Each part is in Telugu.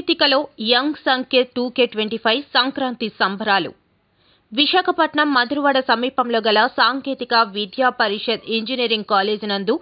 సాంకేతికలో young సంకే two K twenty five Sankranti సంబరాలు. విశాఖపట్నం మధురవాడ సమీపంలో గల సాంకేతిక విద్యా పరిషత్ ఇంజనీరింగ్ కాలేజీ నందు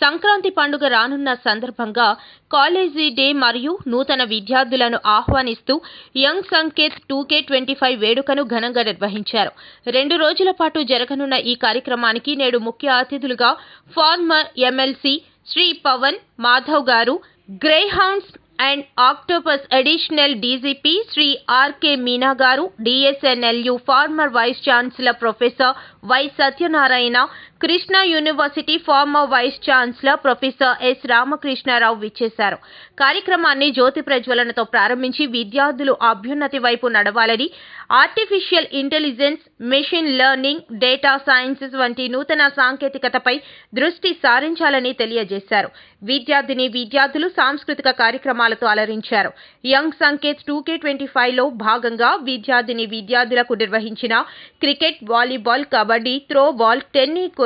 సంక్రాంతి పండుగ రానున్న సందర్భంగా కాలేజీ డే మరియు నూతన విద్యార్థులను ఆహ్వానిస్తూ young Sanket two K twenty five వేడుకను ఘనంగా నిర్వహించారు. రెండు రోజుల పాటు జరగనున్న ఈ కార్యక్రమానికి నేడు ముఖ్య అతిథులుగా former MLC Shri Pavan Madhav garu greyhounds and octopus additional DGP Shri R K Meena garu DSNLU former vice chancellor professor Y Satyanarayana Krishna university former vice chancellor professor S Ramakrishna Rao విచ్చేశారు. కార్యక్రమాన్ని జ్యోతి ప్రజ్వలనతో ప్రారంభించి విద్యార్థులు అభ్యున్నతి వైపు నడవాలని artificial intelligence machine learning data sciences వంటి నూతన సాంకేతికతపై దృష్టి సారించాలని తెలియజేశారు. విద్యార్థిని విద్యార్థులు సాంస్కృతిక కార్యక్రమాలతో అలరించారు. యంగ్ సంకేత్ టూకే ట్వంటీ ఫైవ్లో భాగంగా విద్యార్థిని విద్యార్థులకు నిర్వహించిన cricket volleyball kabaddi throw ball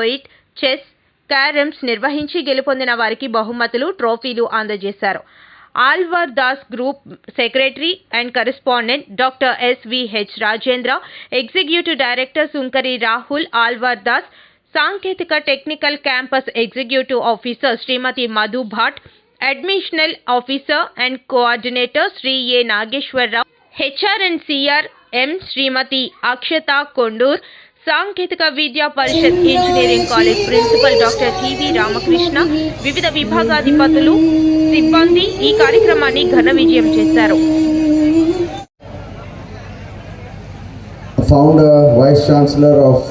tennikoit chess carroms నిర్వహించి గెలుపొందిన వారికి బహుమతులు ట్రోఫీలు అందజేశారు. Alwar Das group secretary and correspondent doctor SVH Rajendra executive director Sunkari Rahul Alwar Das Sanketika technical campus executive officer Shrimati Madhu Bhat admission officer and coordinator Shri A Nageswara Rao HR and CR M Shrimati Akshata Kondur Sanketika Vidya Parishad engineering college principal doctor TV Ramakrishna వివిధ విభాగాధిపతులు సిబ్బంది ఈ కార్యక్రమాన్ని ఘన విజయం చేశారు founder vice chancellor of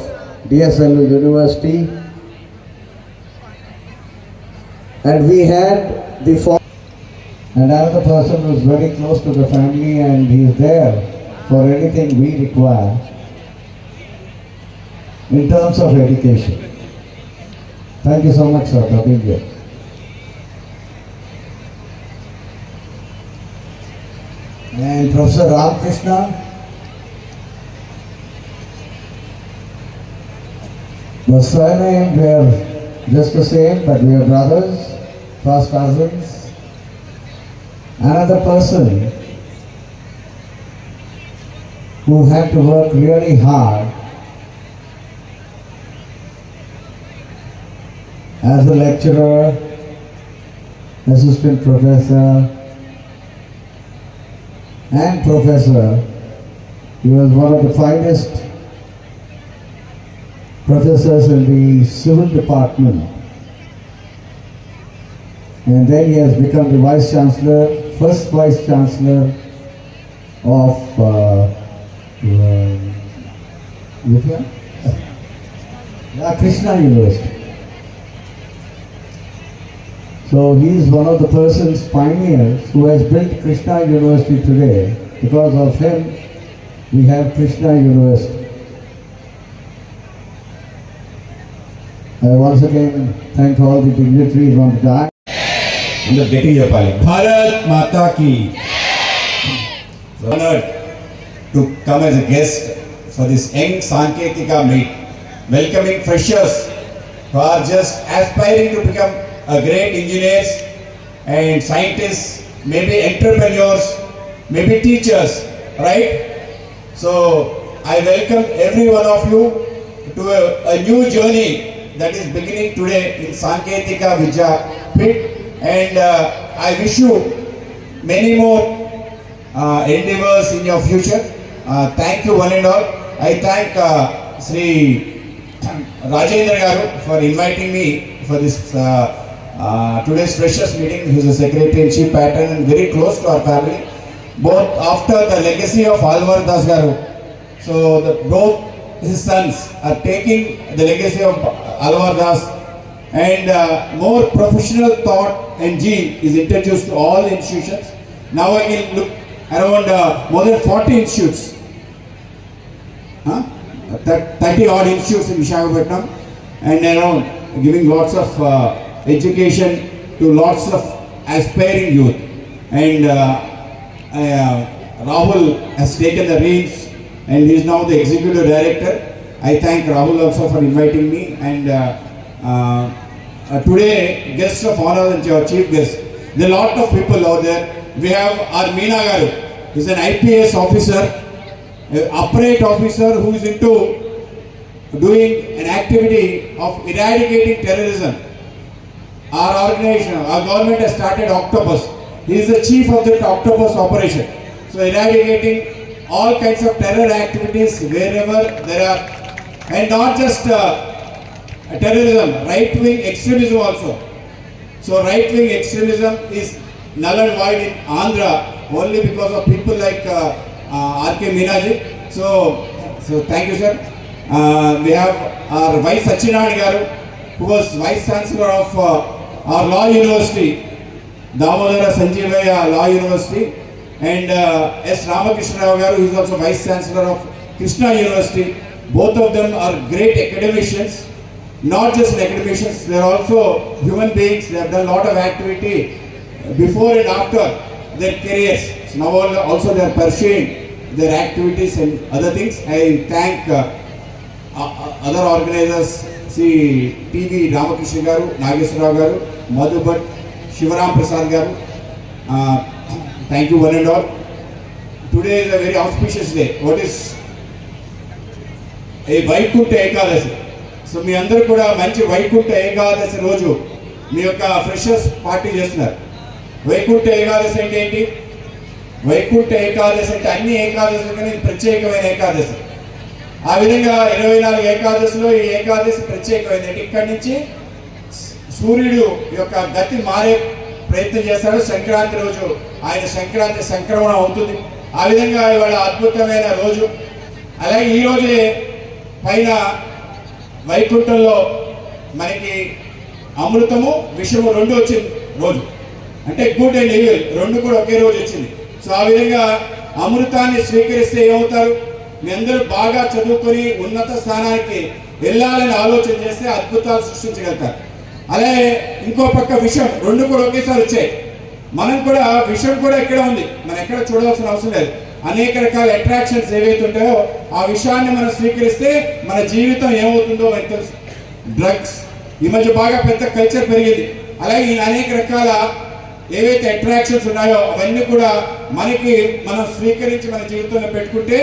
DSL university and we had the and another person who's very close to the family and he's there for anything we require. In terms of education. Thank you so much, sir, for being here. And Professor Ramakrishna, The surname we are just the same, but we are brothers, first cousins. Another person who had to work really hard as a lecturer, assistant professor, and professor. He was one of the finest professors in the civil department. And then he has become the vice chancellor, first vice chancellor of uh, uh, Krishna University. So he is one of the persons, pioneers, who has built Krishna University today. Because of him, we have Krishna University. I once again thank all the dignitaries on the die. இந்த வெற்றியை poly Bharat Mata Ki honored to come as a guest for this young Sanketika meet welcoming freshers who are just aspiring to become a great engineers and scientists, maybe entrepreneurs, maybe teachers, right? So I welcome every one of you to a, a new journey that is beginning today in Sanketika Vidya Pit and uh, I wish you many more uh, endeavors in your future. Uh, thank you one and all. I thank uh, Sri Rajendra Garu for inviting me for this uh, uh, today's precious meeting. He is a secretary in chief pattern and very close to our family. Both after the legacy of Alvar Das Garu, so the, both his sons are taking the legacy of Alvar Das and uh, more professional thought and gene is introduced to all institutions. Now I can look around uh, more than 40 institutes. Huh? 30 odd institutes in Vishakhapatnam and around giving lots of uh, education to lots of aspiring youth. And uh, uh, Rahul has taken the reins and he is now the executive director. I thank Rahul also for inviting me and uh, uh, today guests of honor and your chief guest. There are a lot of people out there we have our Meena Garu. He's an IPS officer, a upright officer who is into doing an activity of eradicating terrorism. Our organization, our government has started Octopus. He is the chief of that Octopus operation. So eradicating all kinds of terror activities wherever there are, and not just uh, terrorism, right-wing extremism also. So right-wing extremism is null and void in Andhra only because of people like uh, uh, R.K. Minaji. So, so thank you, sir. Uh, we have our Vice Sachinani Garu, who was Vice Chancellor of uh, our Law University, Damodara Sanjeevaya Law University, and uh, S. Ramakrishna Rao who is also Vice Chancellor of Krishna University. Both of them are great academicians not just academicians, they are also human beings. They have done a lot of activity before and after their careers. So now also they are pursuing their activities and other things. I thank uh, uh, other organizers, Shri PV Ramakrishna garu Nageswara Rao garu Madhu Bhat Shivaram Prasad garu. Thank you one and all today is a very auspicious day what is a Vaikuntha Ekadashi so మీ అందరూ కూడా మంచి వైకుంఠ ఏకాదశి రోజు మీ యొక్క ఫ్రెషర్స్ పార్టీ చేస్తున్నారు. వైకుంఠ ఏకాదశి అంటే ఏంటి? వైకుంఠ ఏకాదశి అంటే అన్ని ఏకాదశులు కానీ ప్రత్యేకమైన ఏకాదశి ఆ విధంగా ఇరవై నాలుగు ఏకాదశిలో ఈ ఏకాదశి ప్రత్యేకమైనది ఇక్కడి నుంచి సూర్యుడు యొక్క గతి మారే ప్రయత్నం చేస్తాడు. సంక్రాంతి రోజు ఆయన సంక్రాంతి సంక్రమణం అవుతుంది. ఆ విధంగా ఇవాళ అద్భుతమైన రోజు. అలాగే ఈ రోజే పైన వైకుంఠంలో మనకి అమృతము విషము రెండు వచ్చింది రోజు. అంటే గుడ్ అండ్ ఈవిల్ రెండు కూడా ఒకే రోజు వచ్చింది. సో ఆ విధంగా అమృతాన్ని స్వీకరిస్తే ఏమవుతారు? మీ అందరూ బాగా చదువుకొని ఉన్నత స్థానానికి వెళ్ళాలని ఆలోచన చేస్తే అద్భుతాలు సృష్టించగలుగుతారు. అలాగే ఇంకో పక్క విషం రెండు కూడా ఒకేసారి వచ్చాయి. మనం కూడా విషం కూడా ఎక్కడ ఉంది? మనం ఎక్కడ చూడవలసిన అవసరం లేదు. అనేక రకాల అట్రాక్షన్స్ ఏవైతే ఉంటాయో ఆ విషయాన్ని మనం స్వీకరిస్తే మన జీవితం ఏమవుతుందో మనకు తెలుసు. డ్రగ్స్ ఈ మధ్య బాగా పెద్ద కల్చర్ పెరిగింది. అలాగే ఈ అనేక రకాల ఏవైతే అట్రాక్షన్స్ ఉన్నాయో అవన్నీ కూడా మనకి మనం స్వీకరించి మన జీవితంలో పెట్టుకుంటే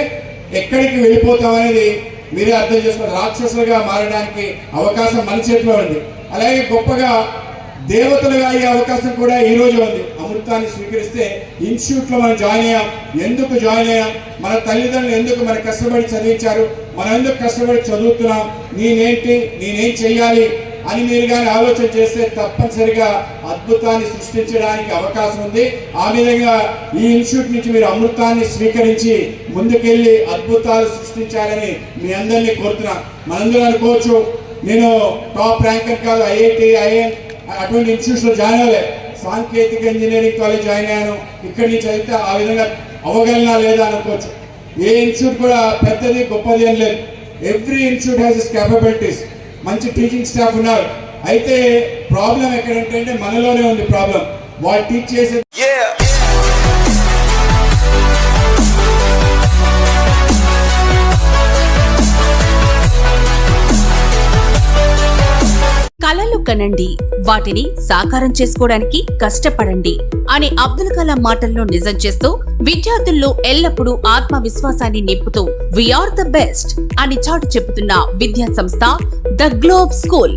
ఎక్కడికి వెళ్ళిపోతాం అనేది మీరే అర్థం చేసుకోండి రాక్షసులుగా మారడానికి అవకాశం మన చేతిలో ఉంది. అలాగే గొప్పగా దేవతలుగా అయ్యే అవకాశం కూడా ఈ రోజు ఉంది. అమృతాన్ని స్వీకరిస్తే ఇన్స్టిట్యూట్లో మనం జాయిన్ అయ్యాం. ఎందుకు జాయిన్ అయ్యాం? మన తల్లిదండ్రులు ఎందుకు మన కష్టపడి చదివించారు? మనం ఎందుకు కష్టపడి చదువుతున్నాం? నేనేంటి? నేనేం చెయ్యాలి? అని మీరు కానీ ఆలోచన చేస్తే తప్పనిసరిగా అద్భుతాన్ని సృష్టించడానికి అవకాశం ఉంది. ఆ విధంగా ఈ ఇన్స్టిట్యూట్ నుంచి మీరు అమృతాన్ని స్వీకరించి ముందుకెళ్ళి అద్భుతాలు సృష్టించాలని మీ అందరినీ కోరుతున్నా. మనందరూ అనుకోవచ్చు నేను టాప్ ర్యాంకర్ కాదు ఐఐటి ఐఎన్ అటువంటి ఇన్స్టిట్యూట్స్లో జాయిన్ అవ్వలే. సాంకేతిక ఇంజనీరింగ్ కాలేజ్ జాయిన్ అయ్యాను. ఇక్కడి నుంచి అయితే ఆ విధంగా అవ్వగలనా లేదా అనుకోవచ్చు. ఏ ఇన్స్టిట్యూట్ కూడా పెద్దది గొప్పది అని లేదు. Every institute has is capabilities మంచి టీచింగ్ స్టాఫ్ ఉన్నారు. అయితే ప్రాబ్లం ఎక్కడంటే అంటే మనలోనే ఉంది ప్రాబ్లం. వాళ్ళు టీచ్ చేసే కళలు కనండి వాటిని సాకారం చేసుకోవడానికి కష్టపడండి అనే అబ్దుల్ కలాం మాటల్లో నిజం చేస్తూ విద్యార్థుల్లో ఎల్లప్పుడూ ఆత్మవిశ్వాసాన్ని నింపుతూ వీఆర్ ద బెస్ట్ అని చాటు చెబుతున్న విద్యా సంస్థ ద గ్లోబ్ స్కూల్